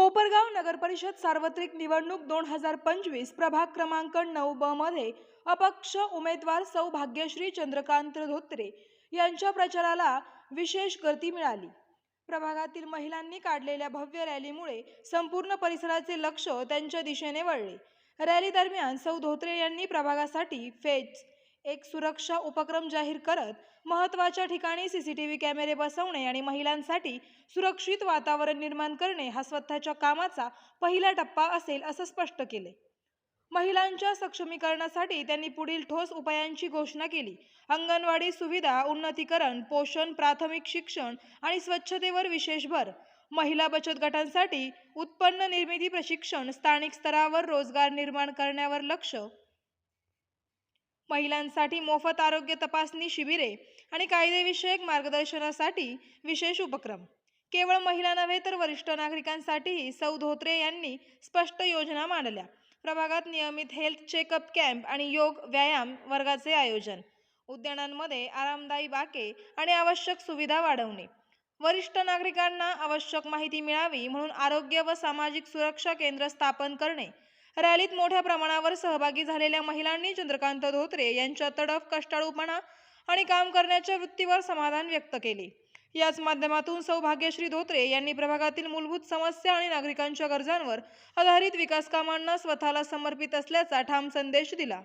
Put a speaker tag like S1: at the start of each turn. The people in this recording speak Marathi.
S1: कोपरगाव नगरपरिषद सार्वत्रिक निवडणूक दोन हजार पंचवीस प्रभाग क्रमांक नऊ ब मध्ये अपक्ष उमेदवार सौ भाग्यश्री चंद्रकांत धोत्रे यांच्या प्रचाराला विशेष गती मिळाली. प्रभागातील महिलांनी काढलेल्या भव्य रॅलीमुळे संपूर्ण परिसराचे लक्ष त्यांच्या दिशेने वळले. रॅली दरम्यान सौ धोत्रे यांनी प्रभागासाठी फेज एक सुरक्षा उपक्रम जाहीर करत महत्त्वाच्या ठिकाणी सीसीटीव्ही कॅमेरे बसवणे आणि महिलांसाठी सुरक्षित वातावरण निर्माण करणे हा स्वतःच्या कामाचा पहिला टप्पा असेल असं स्पष्ट केले. महिलांच्या सक्षमीकरणासाठी त्यांनी पुढील ठोस उपायांची घोषणा केली. अंगणवाडी सुविधा उन्नतीकरण पोषण प्राथमिक शिक्षण आणि स्वच्छतेवर विशेष भर. महिला बचत गटांसाठी उत्पन्न निर्मिती प्रशिक्षण स्थानिक स्तरावर रोजगार निर्माण करण्यावर लक्ष. महिलांसाठी मोफत आरोग्य तपासणी शिबिरे आणि कायदेविषयक मार्गदर्शनासाठी विशेष उपक्रम. केवळ महिला नव्हे तर वरिष्ठ नागरिकांसाठीही सौ धोत्रे यांनी स्पष्ट योजना मांडल्या. प्रभागात नियमित हेल्थ चेकअप कॅम्प आणि योग व्यायाम वर्गाचे आयोजन. उद्यानांमध्ये आरामदायी बाके आणि आवश्यक सुविधा वाढवणे. वरिष्ठ नागरिकांना आवश्यक माहिती मिळावी म्हणून आरोग्य व सामाजिक सुरक्षा केंद्र स्थापन करणे. रॅलीत मोठ्या प्रमाणावर सहभागी झालेल्या महिलांनी चंद्रकांत धोत्रे यांच्या तडफ कष्टाळूपणा आणि काम करण्याच्या वृत्तीवर समाधान व्यक्त केले. याच माध्यमातून सौभाग्यश्री धोत्रे यांनी प्रभागातील मूलभूत समस्या आणि नागरिकांच्या गरजांवर आधारित विकास कामांना स्वतःला समर्पित असल्याचा ठाम संदेश दिला.